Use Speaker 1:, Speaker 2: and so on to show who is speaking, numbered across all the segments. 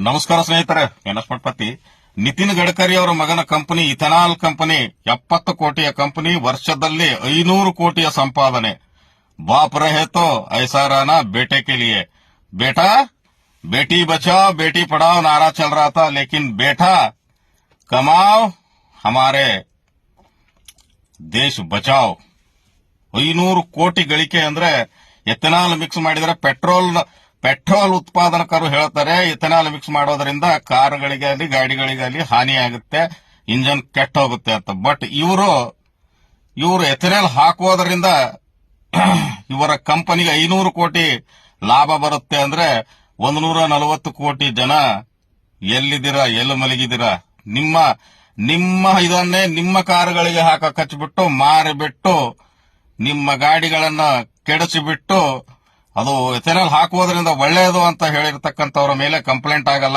Speaker 1: ನಮಸ್ಕಾರ ಸ್ನೇಹಿತರೆ ಎನ್ಎಸ್ ಪತಿ ನಿತಿನ್ ಗಡ್ಕರಿ ಅವರ ಮಗನ ಕಂಪನಿ, ಇಥನಾಲ್ ಕಂಪನಿ, ಎಪ್ಪತ್ತು ಕೋಟಿಯ ಕಂಪನಿ, ವರ್ಷದಲ್ಲಿ ಐನೂರು ಕೋಟಿಯ ಸಂಪಾದನೆ. ಬಾಪ್ ಹೇ ತೋ ಐಸಾರಾನ ಬೇಟೆ ಕೇಳಿಯೇ ಬೇಟಾ? ಬೇಟಿ ಬಚಾವ್, ಬೇಟಿ ಪಡಾವ್, ನಾರಾ ಚಲ್ ಲೇಕಿನ್ ಬೇಟಾ? ಕಮಾವ್, ಹಮಾರೆ. ದೇಶ್ ಬಚಾವ್. ಐನೂರು ಕೋಟಿ ಗಳಿಕೆ ಅಂದ್ರೆ ಎಥನಾಲ್ ಮಿಕ್ಸ್ ಮಾಡಿದ್ರೆ ಪೆಟ್ರೋಲ್ ಪೆಟ್ರೋಲ್ ಉತ್ಪಾದಕರು ಹೇಳ್ತಾರೆ, ಇಥೆನಾಲ್ ಮಿಕ್ಸ್ ಮಾಡೋದ್ರಿಂದ ಕಾರುಗಳಿಗಾಗಲಿ ಗಾಡಿಗಳಿಗಾಗಲಿ ಹಾನಿಯಾಗುತ್ತೆ ಇಂಜನ್ ಕೆಟ್ಟ ಹೋಗುತ್ತೆ ಅಂತ. ಬಟ್ ಇವರು ಇವರು ಎಥೆನಾಲ್ ಹಾಕೋದ್ರಿಂದ ಇವರ ಕಂಪನಿಗೆ ಐನೂರು ಕೋಟಿ ಲಾಭ ಬರುತ್ತೆ ಅಂದ್ರೆ ಒಂದು ನೂರ ನಲವತ್ತು ಕೋಟಿ ಜನ ಎಲ್ಲಿದ್ದೀರಾ, ಎಲ್ಲಿ ಮಲಗಿದ್ದೀರಾ? ನಿಮ್ಮ ನಿಮ್ಮ ಇದನ್ನೇ ನಿಮ್ಮ ಕಾರುಗಳಿಗೆ ಹಾಕಕ್ಕೆ ಹಚ್ಚಿಬಿಟ್ಟು ಮಾರಿಬಿಟ್ಟು ನಿಮ್ಮ ಗಾಡಿಗಳನ್ನ ಕೆಡಿಸಿಬಿಟ್ಟು ಅದು ಎಥೆನಾಲ್ ಹಾಕುವುದರಿಂದ ಒಳ್ಳೆಯದು ಅಂತ ಹೇಳಿರ್ತಕ್ಕಂಥವ್ರ ಮೇಲೆ ಕಂಪ್ಲೇಂಟ್ ಆಗಲ್ಲ.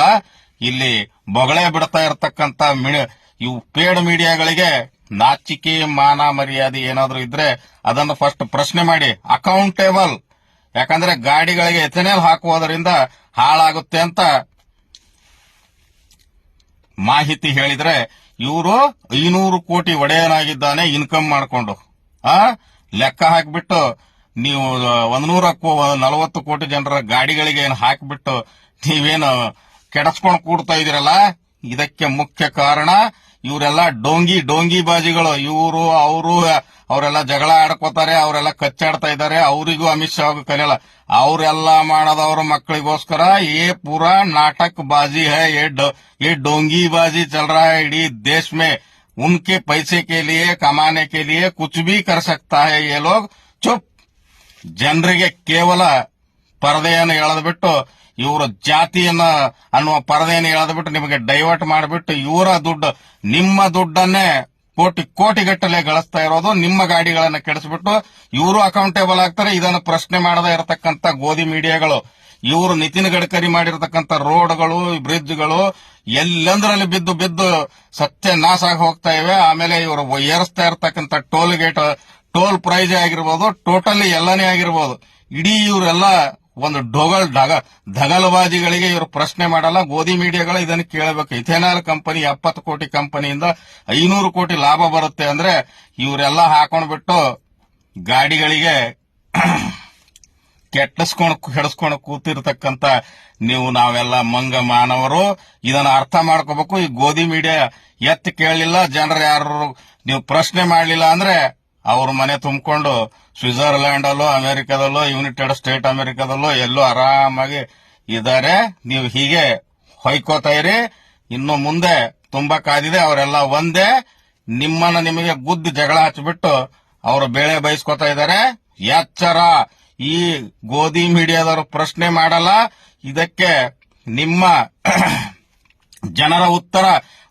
Speaker 1: ಇಲ್ಲಿ ಬೊಗಳೆ ಬಿಡ್ತಾ ಇರತಕ್ಕಂತ ಇವು ಪೇಡ್ ಮೀಡಿಯಾಗಳಿಗೆ ನಾಚಿಕೆ, ಮಾನ ಮರ್ಯಾದೆ ಏನಾದರೂ ಇದ್ರೆ ಅದನ್ನು ಫಸ್ಟ್ ಪ್ರಶ್ನೆ ಮಾಡಿ. ಅಕೌಂಟೇಬಲ್ ಯಾಕಂದ್ರೆ ಗಾಡಿಗಳಿಗೆ ಎಥೆನಾಲ್ ಹಾಕುವುದರಿಂದ ಹಾಳಾಗುತ್ತೆ ಅಂತ ಮಾಹಿತಿ ಹೇಳಿದ್ರೆ ಇವರು ಐನೂರು ಕೋಟಿ ಒಡೆಯನಾಗಿದ್ದಾನೆ ಇನ್ಕಮ್ ಮಾಡಿಕೊಂಡು. ಆ? ಲೆಕ್ಕ ಹಾಕಿಬಿಟ್ಟು ನೀವು ಒಂದ್ ನೂರಕ್ಕೂ ನಲವತ್ತು ಕೋಟಿ ಜನರ ಗಾಡಿಗಳಿಗೆ ಏನು ಹಾಕಿಬಿಟ್ಟು ನೀವೇನು ಕೆಡಸ್ಕೊಂಡು ಕೂಡ್ತಾ ಇದೀರಲ್ಲ? ಇದಕ್ಕೆ ಮುಖ್ಯ ಕಾರಣ ಇವರೆಲ್ಲ ಡೋಂಗಿ ಡೋಂಗಿ ಬಾಜಿಗಳು. ಇವರು, ಅವರು, ಅವರೆಲ್ಲ ಜಗಳ ಆಡ್ಕೋತಾರೆ, ಅವರೆಲ್ಲ ಕಚ್ಚಾಡ್ತಾ ಇದ್ದಾರೆ. ಅವರಿಗೂ ಅಮಿತ್ ಶಾ ಕಲಿಯಲ್ಲ. ಅವರೆಲ್ಲ ಮಾಡದವ್ರ ಮಕ್ಕಳಿಗೋಸ್ಕರ ಏ ಪೂರಾ ನಾಟಕ ಬಾಜಿ ಹೇ. ಏ ಡೋಂಗಿ ಬಾಜಿ ಚಲ್ ರಾ ಇಡೀ ದೇಶ ಮೇ ಉನ್ಕೆ ಪೈಸೆ ಕೇಲಿಯೇ ಕಮಾನೆ ಕೆ ಕುಚ್ ಭೀ ಕರ್ ಸಕ್ತಾ ಹೇ ಯೇ ಲೋಗ್. ಚುಪ್. ಜನರಿಗೆ ಕೇವಲ ಪರದೆಯನ್ನು ಎಳೆದ್ಬಿಟ್ಟು, ಇವರ ಜಾತಿಯನ್ನ ಅನ್ನುವ ಪರದೆಯನ್ನು ಎಳೆದ್ಬಿಟ್ಟು ನಿಮಗೆ ಡೈವರ್ಟ್ ಮಾಡಿಬಿಟ್ಟು, ಇವರ ದುಡ್ಡು ನಿಮ್ಮ ದುಡ್ಡನ್ನೇ ಕೋಟಿ ಕೋಟಿಗಟ್ಟಲೆ ಗಳಿಸ್ತಾ ಇರೋದು, ನಿಮ್ಮ ಗಾಡಿಗಳನ್ನ ಕೆಡಿಸ್ಬಿಟ್ಟು ಇವರು ಅಕೌಂಟೇಬಲ್ ಆಗ್ತಾರೆ. ಇದನ್ನು ಪ್ರಶ್ನೆ ಮಾಡದೇ ಇರತಕ್ಕಂತ ಗೋಧಿ ಮೀಡಿಯಾಗಳು, ಇವರು ನಿತಿನ್ ಗಡ್ಕರಿ ಮಾಡಿರತಕ್ಕಂತ ರೋಡ್ಗಳು ಬ್ರಿಡ್ಜ್ಗಳು ಎಲ್ಲಂದ್ರಲ್ಲಿ ಬಿದ್ದು ಬಿದ್ದು ಸತ್ಯ ನಾಶ ಆಗಿ ಹೋಗ್ತಾ ಇವೆ. ಆಮೇಲೆ ಇವರು ಏರಿಸ್ತಾ ಇರತಕ್ಕಂತ ಟೋಲ್ ಗೇಟ್ ಟೋಲ್ ಪ್ರೈಸ್ ಆಗಿರ್ಬೋದು, ಟೋಟಲಿ ಎಲ್ಲನೇ ಆಗಿರ್ಬೋದು, ಇಡೀ ಇವರೆಲ್ಲ ಒಂದು ಡೊಗಲ್ ಡಗ ಧಗಲಬಾಜಿಗಳಿಗೆ ಇವರು ಪ್ರಶ್ನೆ ಮಾಡಲ್ಲ, ಗೋಧಿ ಮೀಡಿಯಾಗಳು ಇದನ್ನು ಕೇಳಬೇಕು. ಇಥೆನಾಲ್ ಕಂಪನಿ ಎಪ್ಪತ್ತು ಕೋಟಿ ಕಂಪನಿಯಿಂದ ಐನೂರು ಕೋಟಿ ಲಾಭ ಬರುತ್ತೆ ಅಂದ್ರೆ ಇವರೆಲ್ಲ ಹಾಕೊಂಡ್ಬಿಟ್ಟು ಗಾಡಿಗಳಿಗೆ ಕೆಟ್ಟಸ್ಕೊಂಡು ಕೆಡಿಸ್ಕೊಂಡು ಕೂತಿರ್ತಕ್ಕಂತ ನೀವು ನಾವೆಲ್ಲ ಮಂಗ ಮಾನವರು. ಇದನ್ನ ಅರ್ಥ ಮಾಡ್ಕೋಬೇಕು. ಈ ಗೋಧಿ ಮೀಡಿಯಾ ಎತ್ತಿ ಕೇಳಲಿಲ್ಲ ಜನರು ಯಾರು ನೀವು ಪ್ರಶ್ನೆ ಮಾಡಲಿಲ್ಲ ಅಂದ್ರೆ ಅವ್ರ ಮನೆ ತುಂಬಿಕೊಂಡು ಸ್ವಿಟ್ಜರ್ಲ್ಯಾಂಡ್ ಅಲ್ಲೋ ಅಮೆರಿಕದಲ್ಲೋ, ಯುನೈಟೆಡ್ ಸ್ಟೇಟ್ ಅಮೆರಿಕದಲ್ಲೋ ಎಲ್ಲೋ ಆರಾಮಾಗಿ ಇದ್ದಾರೆ. ನೀವು ಹೀಗೆ ಹೊಯ್ಕೋತಾ ಇರಿ. ಇನ್ನು ಮುಂದೆ ತುಂಬಾ ಕಾದಿದೆ, ಅವರೆಲ್ಲ ಒಂದೇ. ನಿಮ್ಮನ್ನ ನಿಮಗೆ ಗುದ್ದಿ ಜಗಳ ಹಚ್ಚಿಬಿಟ್ಟು ಅವರು ಬೇಳೆ ಬಯಸ್ಕೊತಾ ಇದ್ದಾರೆ. ಎಚ್ಚರ. ಈ ಗೋಧಿ ಮೀಡಿಯಾದವರು ಪ್ರಶ್ನೆ ಮಾಡಲ್ಲ. ಇದಕ್ಕೆ ನಿಮ್ಮ ಜನರ ಉತ್ತರ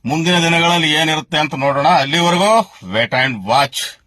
Speaker 1: ಮುಂದಿನ ದಿನಗಳಲ್ಲಿ ಏನಿರುತ್ತೆ ಅಂತ ನೋಡೋಣ. ಅಲ್ಲಿವರೆಗೂ ವೇಟ್ ಅಂಡ್ ವಾಚ್.